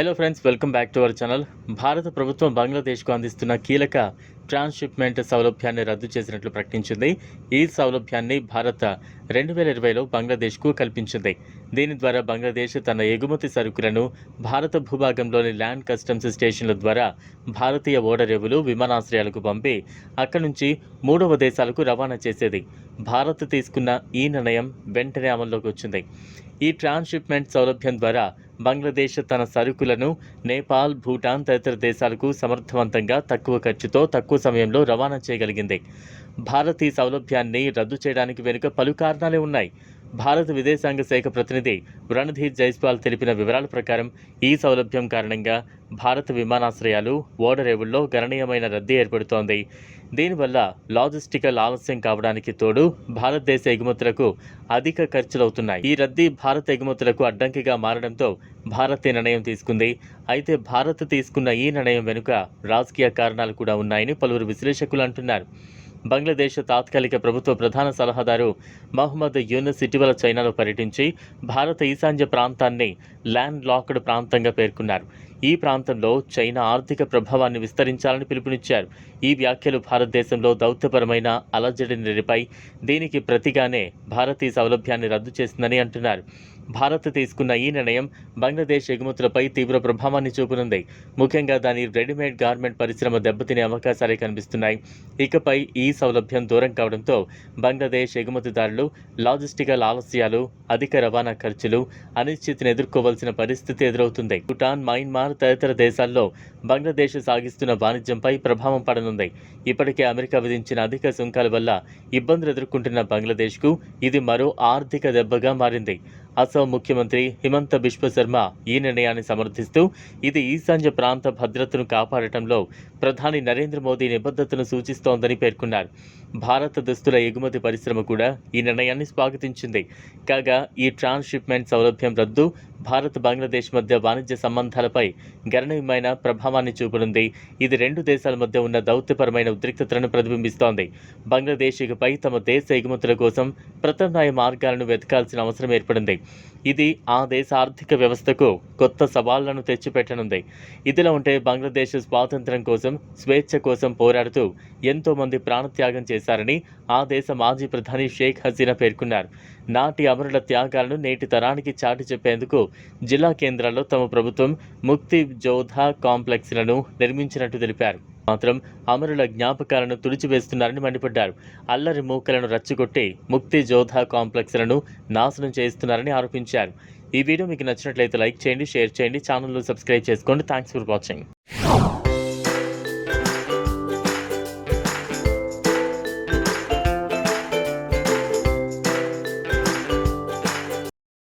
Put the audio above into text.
Hello friends welcome back to our channel భారత ప్రభుత్వం బంగ్లాదేశ్కు అందిస్తున్న కీలక ట్రాన్స్షిప్మెంట్ సౌలభ్యాన్ని రద్దు చేసినట్లు ప్రకటించింది. ఈ సౌలభ్యాన్ని భారత రెండు వేల ఇరవైలో బంగ్లాదేశ్కు కల్పించింది. దీని ద్వారా బంగ్లాదేశ్ తన ఎగుమతి సరుకులను భారత భూభాగంలోని ల్యాండ్ కస్టమ్స్ స్టేషన్ల ద్వారా భారతీయ ఓడరేవులు విమానాశ్రయాలకు పంపి అక్కడి నుంచి మూడవ దేశాలకు రవాణా చేసేది. భారత్ తీసుకున్న ఈ నిర్ణయం వెంటనే అమల్లోకి వచ్చింది. ఈ ట్రాన్స్షిప్మెంట్ సౌలభ్యం ద్వారా బంగ్లాదేశ్ తన సరుకులను నేపాల్ భూటాన్ తదితర దేశాలకు సమర్థవంతంగా తక్కువ ఖర్చుతో తక్కువ సమయంలో రవాణా చేయగలిగింది. భారత్ ఈ సౌలభ్యాన్ని రద్దు చేయడానికి వెనుక పలు కారణాలే ఉన్నాయి. భారత విదేశాంగ శాఖ ప్రతినిధి రణధీర్ జైస్వాల్ తెలిపిన వివరాల ప్రకారం ఈ సౌలభ్యం కారణంగా భారత విమానాశ్రయాలు ఓడరేవుల్లో గణనీయమైన రద్దీ ఏర్పడుతోంది. దీనివల్ల లాజిస్టికల్ ఆలస్యం కావడానికి తోడు భారతదేశ ఎగుమతులకు అధిక ఖర్చులవుతున్నాయి. ఈ రద్దీ భారత ఎగుమతులకు అడ్డంకిగా మారడంతో భారత్ ఈ నిర్ణయం తీసుకుంది. అయితే భారత్ తీసుకున్న ఈ నిర్ణయం వెనుక రాజకీయ కారణాలు కూడా ఉన్నాయని పలువురు విశ్లేషకులు అంటున్నారు. బంగ్లాదేశ్ తాత్కాలిక ప్రభుత్వ ప్రధాన సలహాదారు మహమ్మద్ యూనస్ ఇటీవల చైనాలో పర్యటించి భారత ఈశాన్య ప్రాంతాన్ని ల్యాండ్ లాక్డ్ ప్రాంతంగా పేర్కొన్నారు. ఈ ప్రాంతంలో చైనా ఆర్థిక ప్రభావాన్ని విస్తరించాలని పిలుపునిచ్చారు. ఈ వ్యాఖ్యలు భారతదేశంలో దౌత్యపరమైన అలజడి నిరిపై దీనికి ప్రతిగానే భారత్ ఈ సౌలభ్యాన్ని రద్దు చేసిందని అంటున్నారు. భారత్ తీసుకున్న ఈ నిర్ణయం బంగ్లాదేశ్ ఎగుమతులపై తీవ్ర ప్రభావాన్ని చూపనుంది. ముఖ్యంగా దాని రెడీమేడ్ గార్మెంట్ పరిశ్రమ దెబ్బతినే అవకాశాలే కనిపిస్తున్నాయి. ఇకపై ఈ సౌలభ్యం దూరం కావడంతో బంగ్లాదేశ్ ఎగుమతిదారులు లాజిస్టికల్ ఆలస్యాలు అధిక రవాణా ఖర్చులు అనిశ్చితిని ఎదుర్కోవ ఎదుర్కోవాల్సిన పరిస్థితి ఎదురవుతుంది. భూటాన్ మయన్మార్ తదితర దేశాల్లో బంగ్లాదేశ్ సాగిస్తున్న వాణిజ్యంపై ప్రభావం పడనుంది. ఇప్పటికే అమెరికా విధించిన అధిక సుంకాల వల్ల ఇబ్బందులు ఎదుర్కొంటున్న బంగ్లాదేశ్కు ఇది మరో ఆర్థిక దెబ్బగా మారింది. అసోం ముఖ్యమంత్రి హిమంత బిశ్వ శర్మ ఈ నిర్ణయాన్ని సమర్థిస్తూ ఇది ఈశాన్య ప్రాంత భద్రతను కాపాడటంలో ప్రధాని నరేంద్ర మోదీ నిబద్ధతను సూచిస్తోందని పేర్కొన్నారు. భారత దుస్తుల ఎగుమతి పరిశ్రమ కూడా ఈ నిర్ణయాన్ని స్వాగతించింది. కాగా ఈ ట్రాన్స్షిప్మెంట్ సౌలభ్యం రద్దు భారత్ బంగ్లాదేశ్ మధ్య వాణిజ్య సంబంధాలపై గణనీయమైన ప్రభావాన్ని చూపనుంది. ఇది రెండు దేశాల మధ్య ఉన్న దౌత్యపరమైన ఉద్రిక్తతలను ప్రతిబింబిస్తోంది. బంగ్లాదేశ్ ఇకపై తమ దేశ ఎగుమతుల కోసం ప్రత్యామ్నాయ మార్గాలను వెతకాల్సిన అవసరం ఏర్పడింది. ఇది ఆ దేశ ఆర్థిక వ్యవస్థకు కొత్త సవాళ్ళను తెచ్చిపెట్టనుంది. ఇదిలా ఉంటే బంగ్లాదేశ్ స్వాతంత్రం కోసం స్వేచ్ఛ కోసం పోరాడుతూ ఎంతో మంది ప్రాణత్యాగం చేశారని ఆ దేశ మాజీ ప్రధాని షేక్ హసీనా పేర్కొన్నారు. నాటి అమరుల త్యాగాలను నేటి తరానికి చాటి చెప్పేందుకు జిల్లా కేంద్రాల్లో తమ ప్రభుత్వం ముక్తి జోధా కాంప్లెక్స్లను నిర్మించినట్టు తెలిపారు. మాత్రం అమరుల జ్ఞాపకాలను తుడిచివేస్తున్నారని మండిపడ్డారు. అల్లరి మూకలను రచ్చగొట్టి ముక్తి జోధా కాంప్లెక్స్లను నాశనం చేస్తున్నారని ఆరోపించారు. ఈ వీడియో మీకు నచ్చినట్లయితే లైక్ చేయండి షేర్ చేయండి ఛానల్ను సబ్స్క్రైబ్ చేసుకోండి. Thanks for watching.